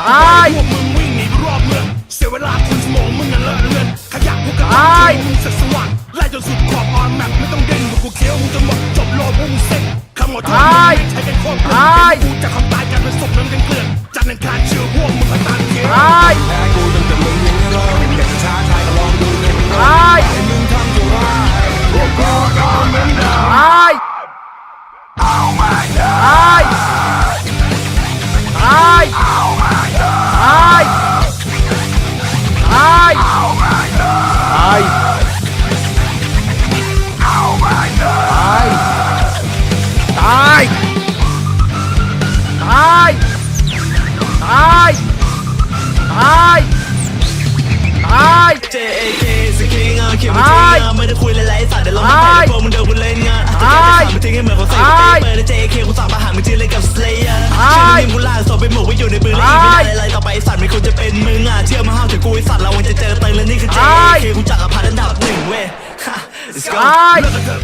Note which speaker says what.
Speaker 1: ตาย
Speaker 2: พวกมึงวิ่งหนีรอบเมืองเสียเวลาคุณสมองมึงน่ะเลอะเลือนขยะพวกกระ
Speaker 1: ตาย
Speaker 2: มึงสักสว่างไล่จนสุดขอบออนแมปไม่ต้องเด้งพวกกูเคี้ยวมึงจนหมดจบโลกพวกมึงเซ็งคำขอโทษ
Speaker 1: ตาย
Speaker 2: ใช้กันโคตรเปลื
Speaker 1: ตาย
Speaker 2: กูจะคำตายกันเป็นศพนั้นกันเกลื่อนจันทร์อังคาร
Speaker 3: JAK สกิงเอาเขียนมา
Speaker 1: ตาย
Speaker 3: ทิ้งไม่ได้คุยหลายๆสัตว์เดี๋ยวลองมา
Speaker 1: ตาย
Speaker 3: แพ้พวกมึงเดินกูเล่นงาน
Speaker 1: ตาย
Speaker 3: จะแก้ปัญหามึงทิ้งให้เหมือนของใส่
Speaker 1: ตาย
Speaker 3: เปิดใน JAK กูสั่งประหารมึงที่เล่นกับ Slayer
Speaker 1: ตาย
Speaker 3: ชื่อมึงกูล่าศพไปหมกไว้อยู่ในปืนแล้วอีกไม่ได้อะไรต่อไปสัตว์ไม่ควรจะเป็นมึงอะเชื่อมาห้าวถึงกูไอ้สัตว์เราวันจะเจอเติงและนี่คือ
Speaker 1: ตาย
Speaker 3: JAK กูจักรพรรดิอันดับหนึ่งเว้ย Ha, Let's go
Speaker 1: ตาย
Speaker 2: เลิกกัน